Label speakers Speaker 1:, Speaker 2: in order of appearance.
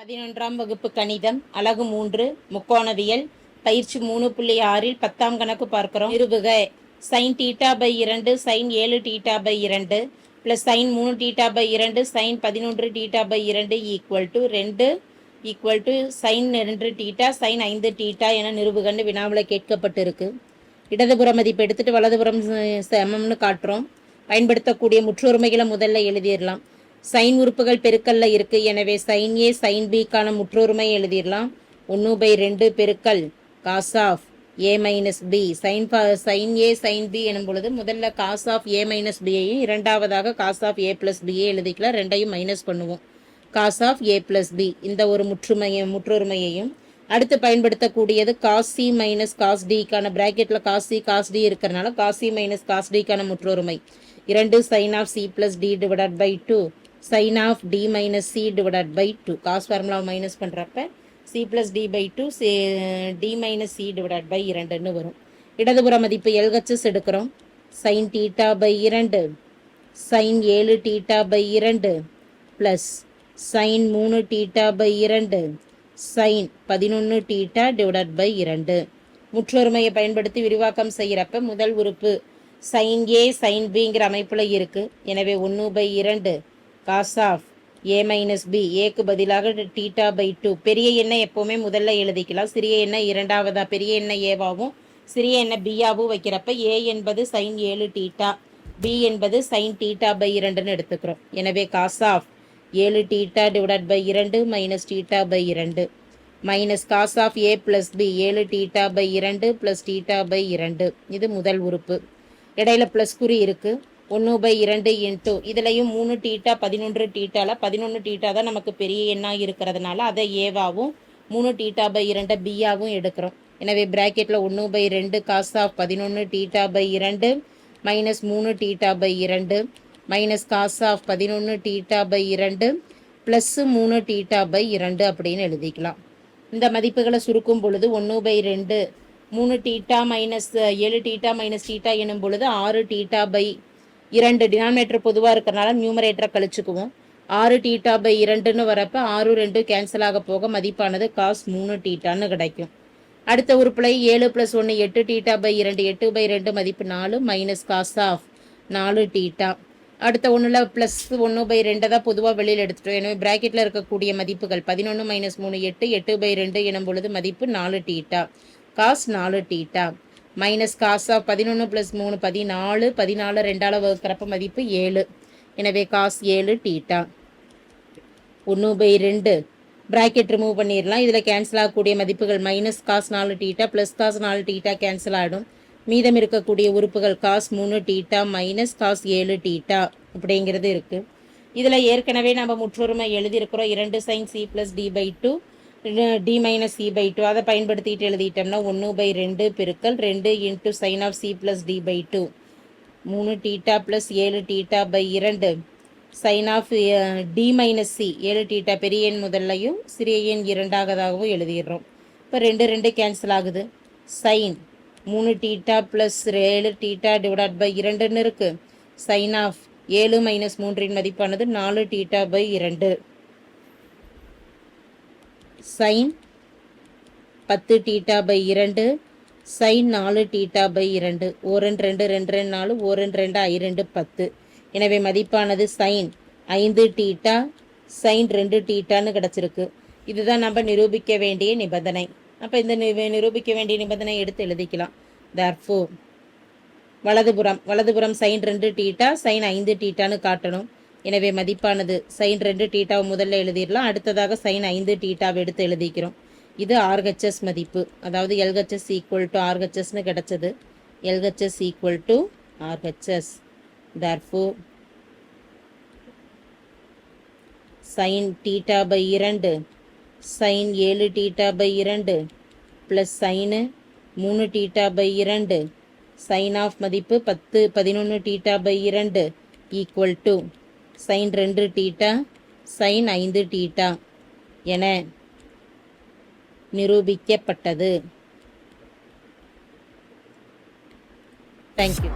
Speaker 1: பதினொன்றாம் வகுப்பு கணிதம் அலகு மூன்று முக்கோணவியல் பயிற்சி மூணு புள்ளி ஆறில் பத்தாம் கணக்கு பார்க்கிறோம். நிறுவுக. சைன் டீட்டா பை இரண்டு சைன் ஏழு டீட்டா பை இரண்டு ப்ளஸ் சைன் மூணு டீட்டா பை இரண்டு சைன் பதினொன்று டீட்டா பை இரண்டு ஈக்குவல் டு ரெண்டு ஈக்குவல் டு சைன் ரெண்டு டீட்டா சைன் ஐந்து டீட்டா என நிறுவுகன்னு வினாவில் கேட்கப்பட்டிருக்கு. இடதுபுற மதிப்பு எடுத்துட்டு வலதுபுறம் சமம்னு காட்டுறோம். பயன்படுத்தக்கூடிய முற்றொருமைகளை முதல்ல எழுதிடலாம். சைன் உறுப்புகள் பெருக்கல்ல இருக்கு. எனவே சைன் ஏ சைன் பிக்கான முற்றொருமை எழுதிடலாம். ஒன்று பை ரெண்டு பெருக்கல் cos of A minus B sine sine A sine B எனும் பொழுது முதல்ல காஸ் ஆஃப் ஏ மைனஸ் பியையும் இரண்டாவதாக காஸ் ஆஃப் ஏ பிளஸ் பியை எழுதிக்கலாம். ரெண்டையும் மைனஸ் பண்ணுவோம். Cos of A plus B இந்த ஒரு முற்றுமையை முற்றொருமையையும் அடுத்து பயன்படுத்தக்கூடியது காஸ் சி மைனஸ் காஸ் டிக்கான பிராக்கெட்டில் காஸ் சி காஸ் டி இருக்கிறனால காஸ் சி மைனஸ் காஸ் டிக்கான முற்றொருமை. இரண்டு sine of C plus D divided by two sine of D minus C divided by two cos ஃபார்முலாவை மைனஸ் பண்ணுறப்ப C plus D by two D minus C divided by இரண்டுன்னு வரும். இடதுபுற மதிப்பு LHS எடுக்கிறோம். Sign theta by இரண்டு. Sine ஏழு theta by இரண்டு. Plus sine மூணு டீட்டா பை இரண்டு. சைன் பதினொன்று டீட்டா டிவைடட் பை இரண்டு. முற்றொருமையை பயன்படுத்தி விரிவாக்கம் செய்கிறப்ப முதல் உறுப்பு சைன் ஏ சைன் பிங்கிற அமைப்பில் இருக்குது எனவே ஒன்று பை இரண்டு. Cos of A minus B ஏக்கு பதிலாக டீட்டா பை டூ. பெரிய எண்ணெய் எப்போவுமே முதல்ல எழுதிக்கலாம். சிறிய எண்ணெய் இரண்டாவதா பெரிய எண்ணெய் ஏவாவும் சிறிய எண்ணெய் பியாவும் வைக்கிறப்ப ஏ என்பது சைன் ஏழு டீட்டா பி என்பது சைன் டீட்டா பை இரண்டுன்னு எடுத்துக்கிறோம். எனவே காஸ் ஆஃப் ஏழு டீட்டா டிவைட் பை இரண்டு மைனஸ் டீட்டா பை இரண்டு. Minus cos of A plus B ஏழு டீட்டா பை இரண்டு ப்ளஸ் டீட்டா பை இரண்டு. இது முதல் உறுப்பு. இடையில ப்ளஸ் குறி இருக்குது ஒன்று பை இரண்டு இன்ட்டு இதுலேயும் மூணு டீட்டா பதினொன்று டீட்டால பதினொன்று டீட்டா தான் நமக்கு பெரிய எண்ணாக இருக்கிறதுனால அதை ஏவாவும் மூணு டீட்டா பை இரண்டு பியாவும் எடுக்கிறோம். எனவே ப்ராக்கெட்டில் ஒன்று பை ரெண்டு காஸ் ஆஃப் பதினொன்று டீட்டா பை இரண்டு மைனஸ் மூணு டீட்டா பை இரண்டு மைனஸ் காஸ் ஆஃப் பதினொன்று டீட்டா பை இரண்டு ப்ளஸ்ஸு மூணு டீட்டா பை இரண்டு அப்படின்னு எழுதிக்கலாம். இந்த மதிப்புகளை சுருக்கும் பொழுது ஒன்று பை ரெண்டு மூணு டீட்டா மைனஸ் ஏழு டீட்டா மைனஸ் டீட்டா எனும் பொழுது ஆறு டீட்டா பை இரண்டு டினாமினேட்டர் பொதுவாக இருக்கிறனால நியூமரேட்டரை கழிச்சுக்குவோம். ஆறு டீட்டா பை இரண்டுன்னு வரப்ப ஆறு ரெண்டு கேன்சல் ஆக போக மதிப்பானது காஸ் மூணு டீட்டான்னு கிடைக்கும். அடுத்த உறுப்புல ஏழு ப்ளஸ் ஒன்று எட்டு டீட்டா பை இரண்டு எட்டு பை ரெண்டு மதிப்பு நாலு மைனஸ் காஸ் ஆஃப் நாலு டீட்டா அடுத்த ஒன்றில் ப்ளஸ் ஒன்று பை ரெண்டை தான் பொதுவாக வெளியில் எடுத்துட்டோம். எனவே ப்ராக்கெட்டில் இருக்கக்கூடிய மதிப்புகள் பதினொன்று மைனஸ் மூணு எட்டு எட்டு பை ரெண்டு எனும் பொழுது மதிப்பு நாலு டீட்டா காஸ் நாலு டீட்டா மைனஸ் காஸ் ஆஃப் பதினொன்று ப்ளஸ் மூணு பதினாலு. பதினாலு ரெண்டால் வகுக்கிறப்ப மதிப்பு ஏழு. எனவே காஸ் ஏழு டீட்டா ஒன்று பை ரெண்டு. ப்ராக்கெட் ரிமூவ் பண்ணிடலாம் இதில் கேன்சல் ஆகக்கூடிய மதிப்புகள் மைனஸ் காஸ் நாலு டீட்டா ப்ளஸ் காஸ் நாலு டீட்டா கேன்சல் ஆகிடும் மீதம் இருக்கக்கூடிய உறுப்புகள் காஸ் மூணு டீட்டா மைனஸ் காஸ் ஏழு டீட்டா அப்படிங்கிறது இருக்குது இதில் ஏற்கனவே நம்ம முற்றொருமை எழுதியிருக்கிறோம். இரண்டு sine C plus D by two D minus C by two அதை பயன்படுத்திட்டு எழுதிட்டோம்னா ஒன்று பை ரெண்டு பெருக்கல் ரெண்டு into sine of C plus D by two மூணு டீட்டா ப்ளஸ் ஏழு டீட்டா பை இரண்டு. Sine of D minus C ஏழு டீட்டா பெரிய எண் முதல்லையும் சிறிய எண் இரண்டாகதாகவும் எழுதிடுறோம். இப்போ ரெண்டு ரெண்டு கேன்சல் ஆகுது. சைன் மூணு டீட்டா ப்ளஸ் ஏழு டீட்டா டிவைட் பை இரண்டுன்னு இருக்குது சைன் ஆஃப் ஏழு மைனஸ் மூன்றின் மதிப்பானது நாலு டீட்டா பை இரண்டு. சைன் பத்து டீட்டா பை இரண்டு சைன் நாலு டீட்டா பை இரண்டு ஓரன் ரெண்டு ரெண்டு ரெண்டு நாலு ஓரன் ரெண்டு ஐ ரெண்டு பத்து. எனவே மதிப்பானது சைன் ஐந்து டீட்டா சைன் ரெண்டு டீட்டான்னு கிடச்சிருக்கு. இதுதான் நம்ம நிரூபிக்க வேண்டிய நிபந்தனை. அப்போ இந்த நி- நிரூபிக்க வேண்டிய நிபந்தனை எடுத்து எழுதிக்கலாம். தர்ஃபோ வலதுபுறம் வலதுபுறம் சைன் ரெண்டு டீட்டா சைன் ஐந்து டீட்டான்னு காட்டணும். எனவே மதிப்பானது சைன் ரெண்டு டீட்டாவை முதல்ல எழுதிடலாம். அடுத்ததாக சைன் ஐந்து டீட்டாவை எடுத்து எழுதிக்கிறோம். இது ஆர்ஹெச்எஸ் மதிப்பு. அதாவது எல்ஹெச்எஸ் ஈக்குவல் டு ஆர்ஹெச்எஸ்னு கிடச்சது. LHS equal to RHS therefore sine theta by இரண்டு சைன் ஏழு டீட்டா பை இரண்டு ப்ளஸ் சைனு மூணு டீட்டா பை இரண்டு. சைன் ஆஃப் மதிப்பு பத்து பதினொன்று டீட்டா பை இரண்டு ஈக்குவல் டு சைன் ரெண்டு டீட்டா சைன் ஐந்து டீட்டா என நிரூபிக்கப்பட்டது. Thank you